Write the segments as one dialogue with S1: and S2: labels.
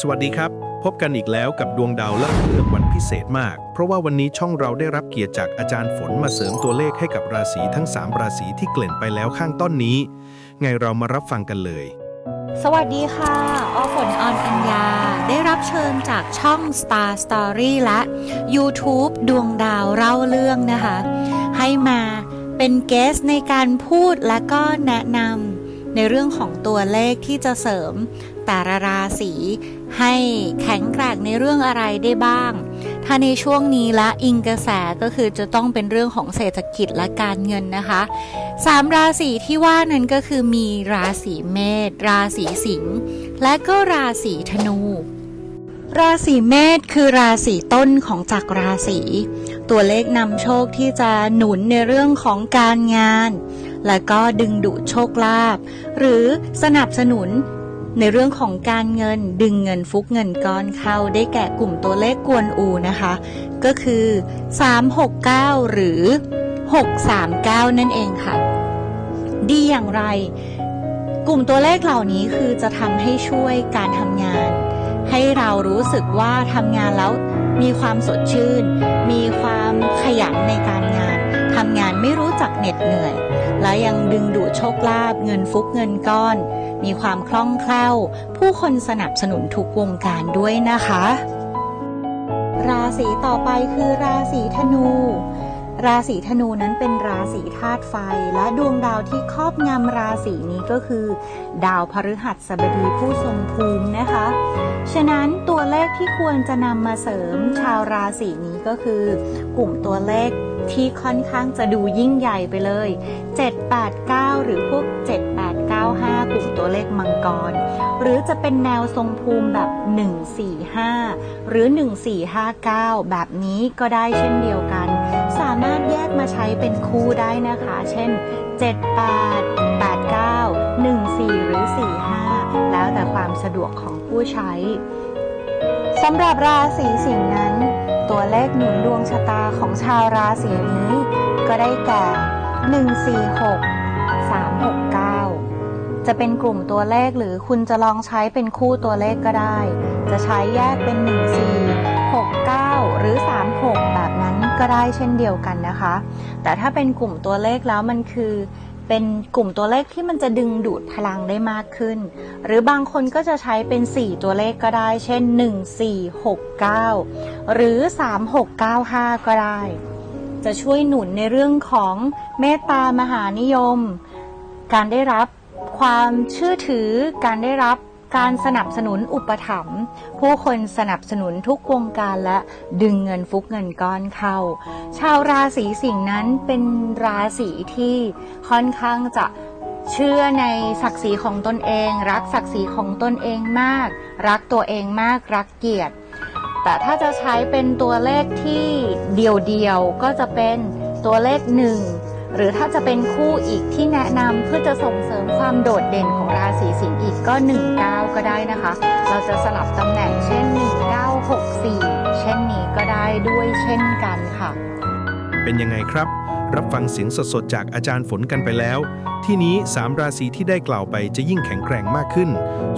S1: สวัสดีครับ พบกันอีกแล้วกับดวงดาวเลิกเลือกวันพิเศษมาก เพราะว่าวันนี้ช่องเราได้รับเกียรติจากอาจารย์ฝนมาเสริมตัวเลขให้กับราศีทั้ง 3 ราศีที่เกลื่อนไปแล้วข้างต้นนี้ ไงเรามารับฟังกันเลย
S2: สวัสดีค่ะ ออฝนออนอัญญา ได้รับเชิญจากช่อง Star Story และ YouTube ดวงดาวเล่าเรื่องนะคะ ให้มาเป็นเกสในการพูดและก็แนะนำในเรื่องของตัวเลขที่จะเสริม แต่ละราศีให้แข็งแกร่งในเรื่องอะไรได้บ้าง ถ้าในช่วงนี้ละอิงกระแสก็คือจะต้องเป็นเรื่องของเศรษฐกิจและการเงินนะคะสามราศีที่ว่านั้นก็คือมีราศีเมษราศีสิงห์และก็ราศีธนู ราศีเมษคือราศีต้นของจักรราศีตัวเลขนำโชคที่จะหนุนในเรื่องของการงาน และก็ดึงดูดโชคลาภหรือสนับสนุน ในเรื่องของการเงินดึงเงินฟุกเงินก้อนเข้าได้แก่กลุ่มตัวเลขกวนอูนะคะ ก็คือ 369 หรือ 639 นั่นเองค่ะ ดีอย่างไร กลุ่มตัวเลขเหล่านี้คือจะทำให้ช่วยการทำงาน ให้เรารู้สึกว่าทำงานแล้วมีความสดชื่น มีความขยันในการงาน ทำงานไม่รู้จักเหน็ดเหนื่อย และยังดึงดูดโชคลาภเงินฟุกเงินก้อน มีความคล่องแคล่ว ผู้คนสนับสนุนทุกวงการด้วยนะคะ ราศีต่อไปคือราศีธนู ราศีธนูนั้นเป็นราศีธาตุไฟ และดวงดาวที่ครอบงำราศีนี้ก็คือ ดาวพฤหัสบดีผู้ทรงภูมินะคะฉะนั้นตัวเลขที่ควรจะนำมาเสริมชาวราศีนี้ก็คือ กลุ่มตัวเลข ที่ค่อนข้างจะดูยิ่งใหญ่ไปเลย 789 หรือพวก 7895 กลุ่มตัวเลขมังกร หรือจะเป็นแนวทรงภูมิแบบ 145 หรือ 1459 แบบนี้ก็ได้เช่นเดียวกัน สามารถแยกมาใช้เป็นคู่ได้นะคะ เช่น 78 89 14 หรือ 45 แล้วแต่ความสะดวกของผู้ใช้สำหรับราศีสิงห์นั้น ตัวเลขหนุนดวงชะตาของชาวราศีนี้ ก็ได้แก่ 146 369 จะเป็นกลุ่มตัวเลขหรือคุณจะลองใช้เป็นคู่ตัวเลขก็ได้ จะใช้แยกเป็น 14 69 หรือ 36 แบบนั้นก็ได้เช่นเดียวกันนะคะ แต่ถ้าเป็นกลุ่มตัวเลขแล้วมันคือ เป็นกลุ่มตัวเลขที่มันจะดึงดูดพลังได้มากขึ้น หรือบางคนก็จะใช้เป็น 4 ตัวเลขก็ได้ เช่น 1469 หรือ 3695 ก็ได้ จะช่วยหนุนในเรื่องของเมตตามหานิยม การได้รับความเชื่อถือ การได้รับ การสนับสนุนอุปถัมภ์ผู้คนสนับสนุนทุกวงการและดึงเงินฟุกเงินก้อนเข้า ชาวราศีสิงห์นั้นเป็นราศีที่ค่อนข้างจะเชื่อในศักดิ์ศรีของตนเอง รักศักดิ์ศรีของตนเองมาก รักตัวเองมากรักเกียรติ แต่ถ้าจะใช้เป็นตัวเลขที่เดียวๆก็จะเป็นตัวเลขหนึ่ง หรือถ้าจะเป็นคู่อีกที่แนะนำเพื่อจะส่งเสริมความโดดเด่นของราศีสิงห์อีกก็ 19 ก็ได้นะคะ เราจะสลับตำแหน่งเช่น 1964 เช่นนี้ก็ได้ด้วยเช่นกันค่ะ
S1: เป็นยังไงครับ รับฟังเสียงสดๆ จากอาจารย์ฝนกันไปแล้ว ที่นี้ 3 ราศีที่ได้กล่าวไปจะยิ่งแข็งแกร่งมากขึ้น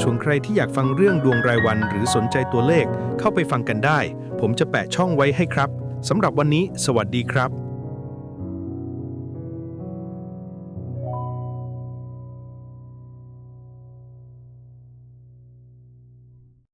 S1: ส่วนใครที่อยากฟังเรื่องดวงรายวัน หรือสนใจตัวเลขเข้าไปฟังกันได้ ผมจะแปะช่องไว้ให้ครับสำหรับวันนี้ สวัสดีครับ